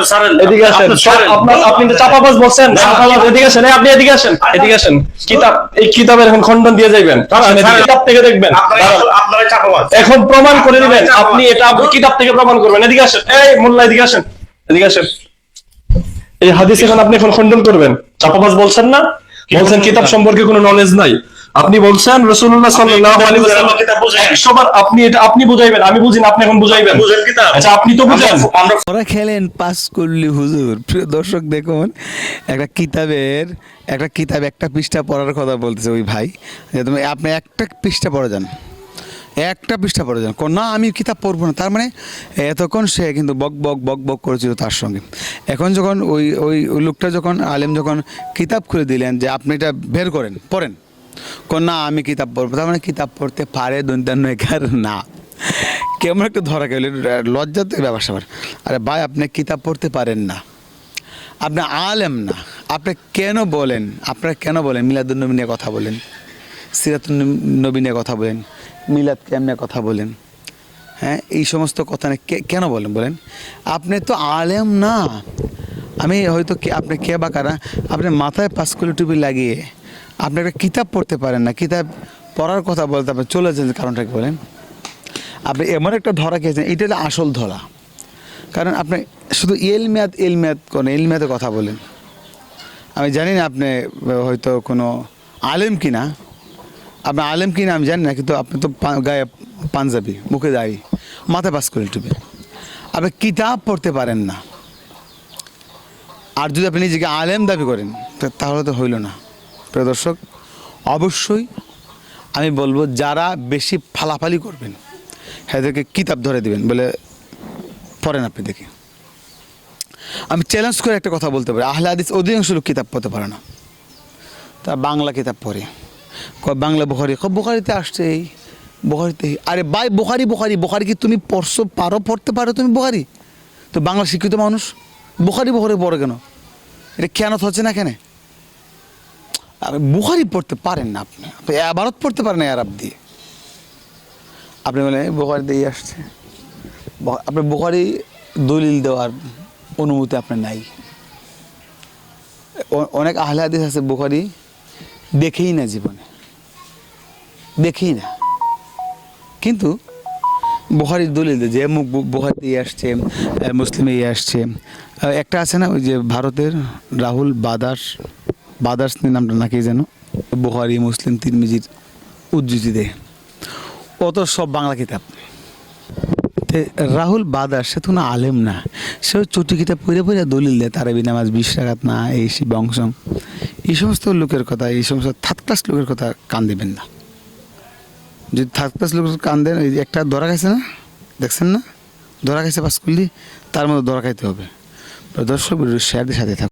আপনি এদিকে আসেন। আপনার আপনি তো চাপাবাজ বলছেন চাপাবাজ এদিকে আসেন আপনি এদিকে আসেন এদিকে আসেন। কিতাব এই কিতাবের এখন খণ্ডন দিয়ে যাইবেন। কিতাব থেকে দেখবেন। এখন প্রমাণ করে দিবেন। আপনি এটা কিতাব থেকে প্রমাণ করবেন। এদিকে আসেন। এই মোল্লা এদিকে আসেন। এদিকে আসেন। এই হাদিস এখন আপনি এখন খণ্ডন করবেন। চাপাবাজ বলছেন না? বলছেন কিতাব সম্পর্কে কোনো নলেজ নাই। আপনি বলছেন রসুল্লাহ। একশোবার আপনি এটা আপনি বুঝাইবেন আমি বুঝিনা আপনি এখন বুঝাইবেন। আচ্ছা আপনি তো বুঝেন। ওরা খেলেন পাস করলি হুজুর। প্রিয় দর্শক দেখুন একটা কিতাবের একটা কিতাব একটা পৃষ্ঠা পড়ার কথা বলতেছে ওই ভাই। যে তুমি আপনি একটা পৃষ্ঠা পড়ে যান। একটা পৃষ্ঠা পড়ে যান। কোন না আমি কিতাব পড়ব না। তার মানে এতক্ষণ সে কিন্তু বক বক বক বক করেছিল তার সঙ্গে। এখন যখন ওই ওই ওই লোকটা যখন আলেম যখন কিতাব খুলে দিলেন যে আপনি এটা বের করেন পড়েন। না, আমি কিতাব পড়ব। তার মানে কিতাব পড়তে পারে দন্তান্ন একার না। কেমন একটা ধরা গেল লজ্জা তো ব্যাপার স্যাপার। আরে ভাই, আপনি কিতাব পড়তে পারেন না। আপনি আলেম না। আপনি কেন বলেন? আপনারা কেন বলেন? মিলাদুল নবী নিয়ে কথা বলেন। সিরাতুল নবী নিয়ে কথা বলেন। মিলাদ কেমনে কথা বলেন। হ্যাঁ এই সমস্ত কথা কেন বলেন বলেন? আপনি তো আলেম না। আমি হয়তো আপনি কে বা কারা? আপনি মাথায় পাঁচ পাঁচকুলি টুপি লাগিয়ে আপনি একটা কিতাব পড়তে পারেন না, কিতাব পড়ার কথা বলতে আপনি চলে যান, কারণটা কি বলেন? আপনি এমন একটা ধরা খেয়েছেন, এটা আসল ধরা। কারণ আপনি শুধু এলমেয়াদ কোন এলমেয়াদে কথা বলেন। আমি জানি না আপনি হয়তো কোনো আলেম কিনা। আপনি আলেম কিনা আমি জানি না, কিন্তু আপনি তো গায়ে পাঞ্জাবি, মুখে দাড়ি মাথা পাস করে টুবে আপনি কিতাব পড়তে পারেন না। আর যদি আপনি নিজেকে আলেম দাবি করেন তাহলে তো হইল না। প্রিয় দর্শক, অবশ্যই আমি বলব যারা বেশি ফালাফালি করবেন, এদেরকে কিতাব ধরে দিবেন বলে পড়েন আপনি দেখি। আমি চ্যালেঞ্জ করে একটা কথা বলতে পারি, আহলে হাদিস অধিকাংশ লোক কিতাব পড়তে পারে না। তা বাংলা কিতাব পড়ে। কয় বাংলা বুখারি, কয় বুখারিতে আসছে এই, বুখারিতে আরে বাই বুখারি বুখারি বুখারি কি তুমি পড়ছো, পারো, পড়তে পারো তুমি বুখারি? তো বাংলা শিক্ষিত মানুষ, বুখারি বুখারি পড়ো কেন? এটা কেন হচ্ছে না কেন বুখারি পড়তে পারেন না আপনি। আপনি আবারত পড়তে পারেন আরব দিয়ে। আপনি বলেন বুখারি দিয়ে আসছে। আপনি বুখারি দলিল দেওয়ার অনুমতি আপনার নাই। অনেক আহলে আছে বুখারি দেখেই না জীবনে। দেখেই না। কিন্তু বুখারির দলিল যে, মুখ বুখারি দিয়ে আসছে মুসলিমে ইয়ে আসছে। একটা আছে না, ওই যে ভারতের রাহুল বাদাস বাদাস নামটা নাকি যেন? বুখারি, মুসলিম, তিরমিজির উদ্ধৃতি দেয় ও তো সব বাংলা কিতাব। রাহুল বাদার সে তো না আলেম না। সে চটি কিতাব পড়ে পড়ে দলিল দেয়, তারাবি নামাজ বিশ রাখাত না, এই সে বংশ এই সমস্ত লোকের কথা, এই সমস্ত থার্ড লোকের কথা কান দেবেন না। যদি থার্ড ক্লাস লোকের কান দেন, এই একটা ধরা খাইছে না? দেখছেন না? ধরা খাইছে পাস করলি তার মধ্যে ধরা খাইতে হবে। দর্শক শেয়ারদের সাথে থাকুন।